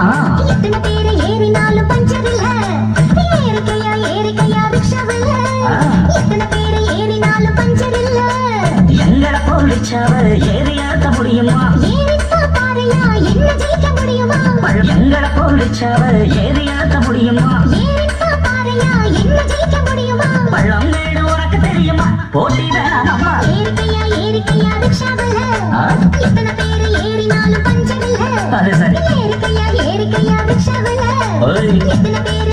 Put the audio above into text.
ஆ. எத்தனை பேரு ஏறினாலும் பஞ்சர் இல்ல. எங்களை போலிச்சாவ ஏறி முடியுமா? எங்களை முடியுமா? பள்ளம் மேடு உனக்கு தெரியுமா? போட்டி அது சரி. ஏறிக்கையா, ஏறிக்கையா ஓய். எத்தனை பேரு